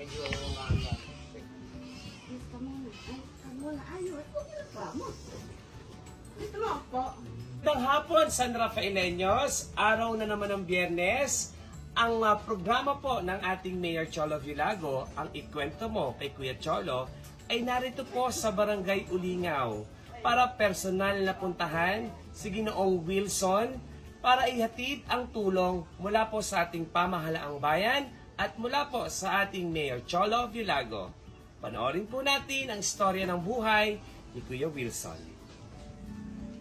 medyo ano. Yes, ka muna. Ay, ka muna. Ayos. Huwag niyo pa mo. Ito mo po. Magandang hapon, San Rafaeleños. Araw na naman ng biyernes. Ang ah, programa po ng ating Mayor Cholo Vilago, ang ikwento mo kay Kuya Cholo, ay narito po sa Barangay Ulingaw para personal na puntahan si Ginoong Wilson para ihatid ang tulong mula po sa ating pamahalaang bayan at mula po sa ating Mayor Cholo Vilago. Panoorin po natin ang istorya ng buhay ni Kuya Wilson.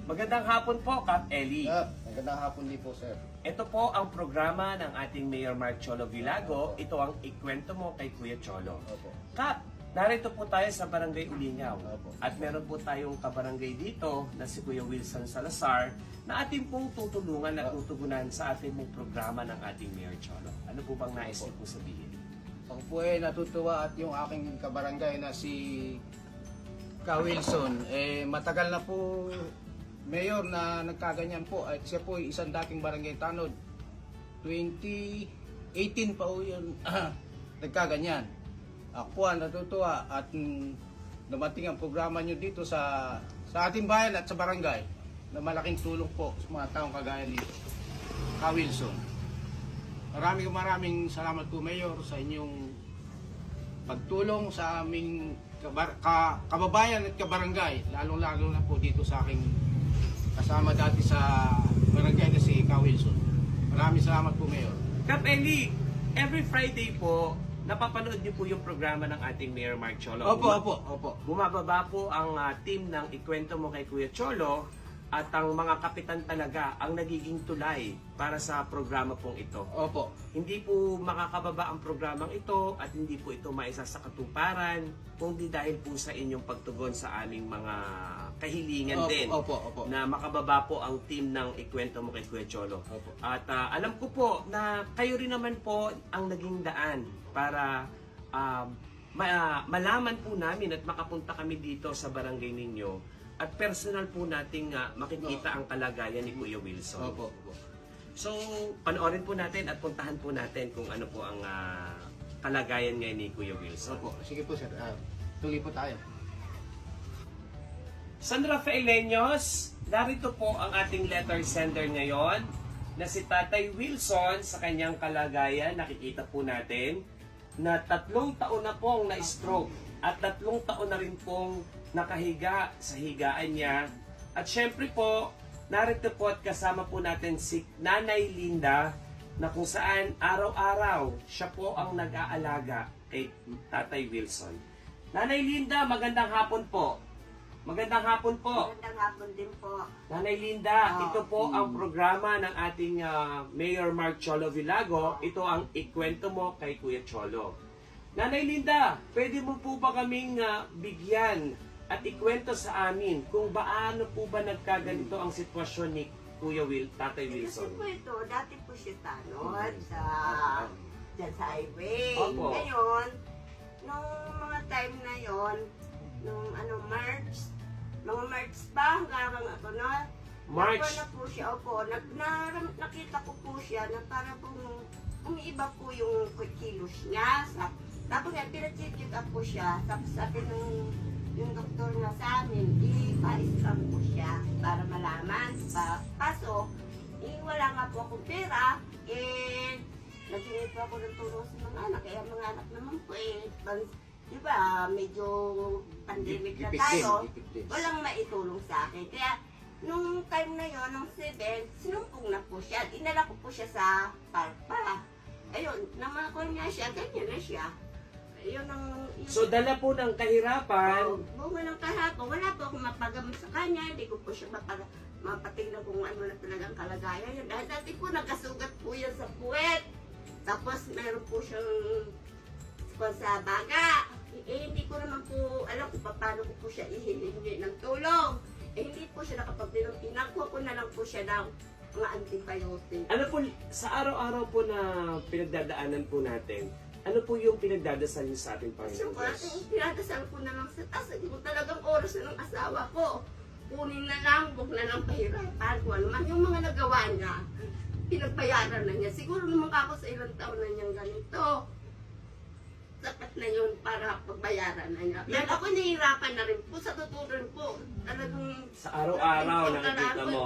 Magandang hapon po, Kap Eli. Sir, magandang hapon din po, sir. Ito po ang programa ng ating Mayor Mark Cholo Vilago. Ito ang ikwento mo kay Kuya Cholo. Opo. Kap, narito po tayo sa Barangay Ulingaw. At meron po tayong kabarangay dito na si Kuya Wilson Salazar na ating pong tutulungan at tutugunan sa ating pong programa ng ating Mayor Cholo. Ano po bang nais niyo po sabihin? Ako po ay natutuwa at yung aking kabarangay na si Ka Wilson, eh matagal na po mayor na nagkaganyan po at siya po ay isang dating barangay tanod. 2018 pa po yun nagkaganyan. Ako ang natutuwa at dumating ang programa nyo dito sa sa ating bayan at sa barangay na malaking tulong po sa mga taong kagaya nito. Ka Wilson. Maraming maraming salamat po Mayor sa inyong pagtulong sa aming kabar- ka- kababayan at kabarangay, lalong-lalo na po dito sa aking kasama dati sa barangay na si Ka Wilson. Maraming salamat po Mayor. Kap Eli, every Friday po, napapanood niyo po yung programa ng ating Mayor Mark Cholo. Opo, opo, opo. Bumababa po ang ah, team ng Ikwento Mo kay Kuya Cholo at ang mga kapitan talaga ang nagiging tulay para sa programa pong ito. Opo. Hindi po makakababa ang programang ito at hindi po ito maisa sa katuparan kundi dahil po sa inyong pagtugon sa aming mga kahilingan Opo, din opo, opo. na makababa po ang team ng Ikwento Mo kay Kuya Cholo. Opo. At ah, alam ko po na kayo rin naman po ang naging daan para um, ma- malaman po namin at makapunta kami dito sa barangay ninyo at personal po nating ah, makikita ang kalagayan ni Kuya Wilson. Opo, opo. So, panoorin po natin at puntahan po natin kung ano po ang ah, kalagayan ngayon ni Kuya Wilson. Opo. Sige po sir, Ah, tuloy po tayo. San Rafaeleños, narito po ang ating letter sender ngayon na si Tatay Wilson sa kanyang kalagayan. Nakikita po natin na tatlong taon na pong na-stroke at tatlong taon na rin pong nakahiga sa higaan niya. At syempre po, narito po at kasama po natin si Nanay Linda na kung saan araw-araw siya po ang nag-aalaga kay Tatay Wilson. Nanay Linda, magandang hapon po. Magandang hapon po. Magandang hapon din po. Nanay Linda, Ah, ito po ang programa ng ating ah, Mayor Mark Cholo Vilago. Ito ang ikwento mo kay Kuya Cholo. Nanay Linda, pwede mo po ba kaming ah, bigyan at ikwento sa amin kung paano po ba nagkaganito ang sitwasyon ni Kuya Will, Tatay Kasi Wilson? po ito, dati po siya tanod sa, dyan sa highway. Opo. Ngayon, nung mga time na yon, nung ano, March, mga March pa, hanggang ako na, March. Nagpa na po siya, opo. Nag, na, nakita ko po siya na para pong umiiba po yung kilos niya. Sa, tapos nga, pinacheck up po siya. Tapos sabi nung yung doktor na sa amin, ipa-scan po siya para malaman. Pa, kaso, eh, wala nga po akong pera. Eh, naghingi po ako ng tulong sa mga anak. Kaya mga anak naman po eh, pang, di ba, medyo pandemic na tayo walang maitulong sa akin. Kaya, nung time na yon nung 7, sinumpong na po siya. Inala ko po siya sa parpa. Ayun, namakon niya siya, ganyan na siya. Ayun ang... Yun, So dala po ng kahirapan, Oh, bunga ng kahapon, wala po akong mapagamot sa kanya, hindi ko po siya mapag mapatingnan kung ano na talagang kalagayan yun. Dahil dati po nagkasugat po yan sa puwet. Tapos meron po siyang kung sa baga. Eh, hindi ko naman po alam kung paano ko po siya ihihingi ng tulong. Eh, hindi po siya nakapagbilang. Pinagkuha ko na lang po siya ng mga antibiotic. ano po, sa araw-araw po na pinagdadaanan po natin, ano po yung pinagdadasal niyo sa ating Panginoon parang Diyos? pinadasal ko na lang sa taas. Hindi ko talagang oras na ng asawa ko. Kunin na lang, huwag na lang pahirapan ko. Ano man yung mga nagawa niya, pinagbayaran na niya. Siguro naman ako sa ilang taon na niyang ganito. sapat na yun para pagbayaran na niya. Dahil ako nahihirapan na rin po sa totoo rin po. Talagang Sa araw-araw nakikita mo.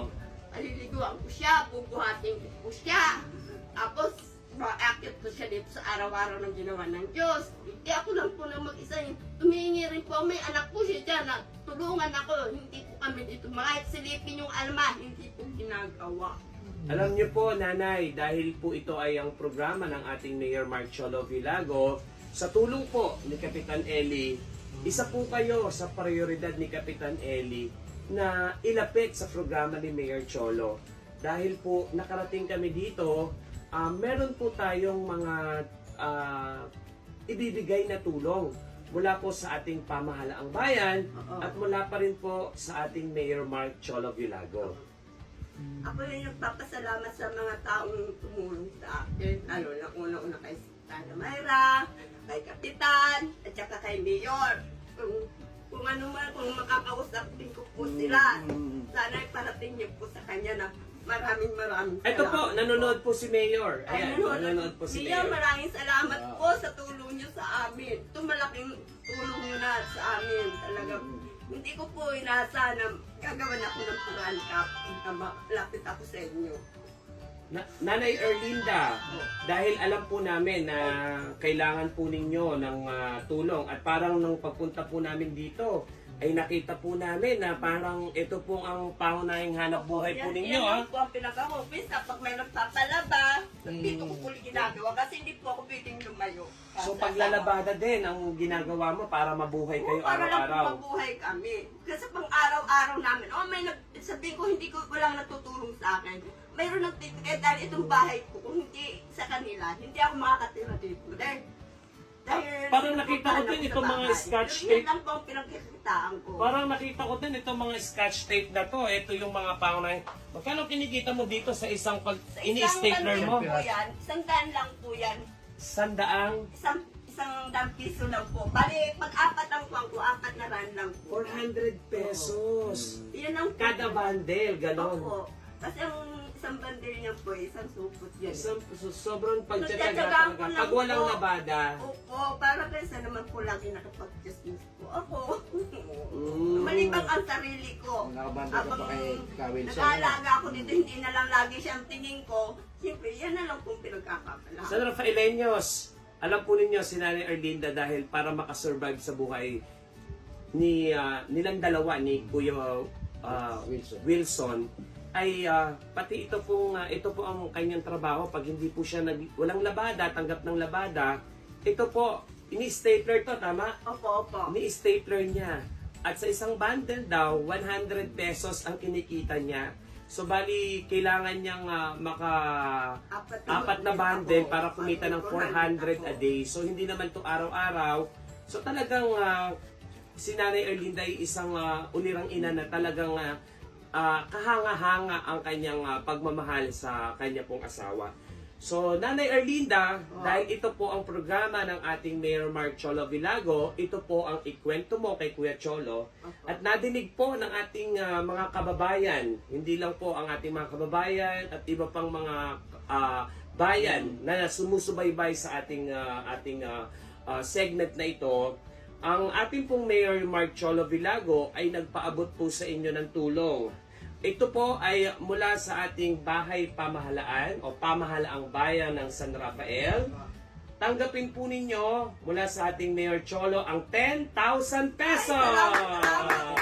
Paliliguan ko siya, bubuhatin ko po siya. Tapos, maakit ko siya dito sa araw-araw ng ginawa ng Diyos. Hindi ako lang po na mag-isa. Tumihingi rin po, may anak po siya dyan na tulungan ako. Hindi po kami dito. Mga silipin yung alma, hindi po ginagawa. Alam niyo po, nanay, dahil po ito ay ang programa ng ating Mayor Marcholo Villago, sa tulong po ni Kapitan Eli, isa po kayo sa prioridad ni Kapitan Eli na ilapit sa programa ni Mayor Cholo. Dahil po nakarating kami dito, ah, meron po tayong mga ah, ibibigay na tulong mula po sa ating pamahalaang bayan Oo. at mula pa rin po sa ating Mayor Mark Cholo Villago. Ako rin nagpapasalamat sa mga taong tumulong sa akin, lalo na una-una kay Tana Mayra, kay Kapitan, at saka kay Mayor. Kung, kung ano man, kung makakausap din ko po sila, Mm. sana iparating niyo po sa kanya na maraming maraming Ito po, nanonood po si Mayor. Ay, Ayan, nanonood po si Mayor, Mayor. maraming salamat po sa tulong niyo sa amin. Ito malaking tulong niyo na sa amin. Talagang hindi ko po inasa na gagawan ako ng Quran Cup na malapit ako sa inyo. Na- Nanay Erlinda, dahil alam po namin na kailangan po ninyo ng ah, tulong at parang nung pagpunta po namin dito, ay nakita po namin na parang ito po ang pangunahing hanap buhay po ninyo. yan ah. lang po ang pinaka-office kapag may nagpapalaba. Dito ko po ginagawa kasi hindi po ako pwedeng lumayo. So paglalabada din ang ginagawa mo para mabuhay Oo, kayo para lang po araw-araw. mabuhay kami. Kasi pang araw-araw namin, oh may nag, sabihin ko hindi ko walang natutulong sa akin. Mayroon nagtitigay dahil itong bahay ko, kung hindi sa kanila, hindi ako makakatira dito. Dahil Parang nakita ko din itong mga scotch Yun tape. lang po ang pinagkikitaan ko. Parang nakita ko din itong mga scotch tape na to. Ito yung mga pangunahing... Magkano kinikita mo dito sa isang pag Sa ini-stapler bandil mo? po yan, isang daan lang po yan. Sandaang Isang isang daan piso lang po. Bali, pag apat ang kuwang ko, apat na rand lang po. 400 pesos. Yan ang Kada bundle, ganon. Opo. Kasi ang isang bandil niya po, isang supot yan. Isang, so, sobrang pagtsatsaga Nagtsatsagaan ko talaga. lang Pag walang po. labada, Opo, para kaysa naman po lagi nakapag-chismis po ako. Mm. Malibang ang sarili ko. Nakabanda ka pa kay Kawil siya. nag-aalaga ako dito, hindi na lang lagi siyang tingin ko. Siyempre, yan na lang pong pinagkakapala. San Rafaeleños, alam po ninyo si Nanay Erlinda dahil para makasurvive sa buhay ni ah, nilang dalawa ni Kuya ah, Wilson. Wilson ay ah, pati ito pong ah, ito po ang kanyang trabaho pag hindi po siya nag, walang labada, tanggap ng labada, ito po ini-stapler to tama? Opo, opo. Ni-stapler niya. At sa isang bundle daw, 100 pesos ang kinikita niya. So bali, kailangan niyang ah, maka Apat apat na ako. bundle para kumita ng 400 400 a day. So hindi naman to araw-araw. So talagang ah, si Nanay Erlinda ay isang ah, ulirang ina na talagang ah, ah, kahanga-hanga ang kanyang ah, pagmamahal sa kanya pong asawa. So, Nanay Erlinda, dahil ito po ang programa ng ating Mayor Mark Cholo Villago, ito po ang ikwento mo kay Kuya Cholo. At nadinig po ng ating ah, mga kababayan, hindi lang po ang ating mga kababayan at iba pang mga ah, bayan na sumusubaybay sa ating ah, ating ah, ah, segment na ito. Ang ating pong Mayor Mark Cholo Villago ay nagpaabot po sa inyo ng tulong. Ito po ay mula sa ating bahay pamahalaan o pamahalaang bayan ng San Rafael. Tanggapin po ninyo mula sa ating Mayor Cholo ang 10,000 pesos! Salamat, salamat po.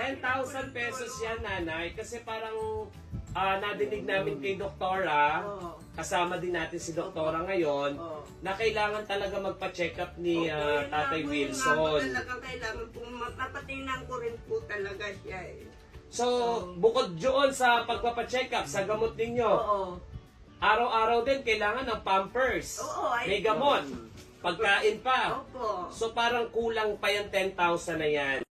10,000 pesos yan, nanay. Kasi parang ah, nadinig namin kay Doktora, Oo. kasama din natin si Doktora ngayon, Oo. na kailangan talaga magpa-check up ni Opo, ah, yun Tatay po, Wilson. yun nga po Talagang kailangan po, ko rin po talaga siya eh. So, bukod doon sa pagpapacheck up, sa gamot ninyo, Oo. araw-araw din kailangan ng pampers. Oo, ay- May gamot. Pagkain pa. Opo. So, parang kulang pa yung 10,000 na yan.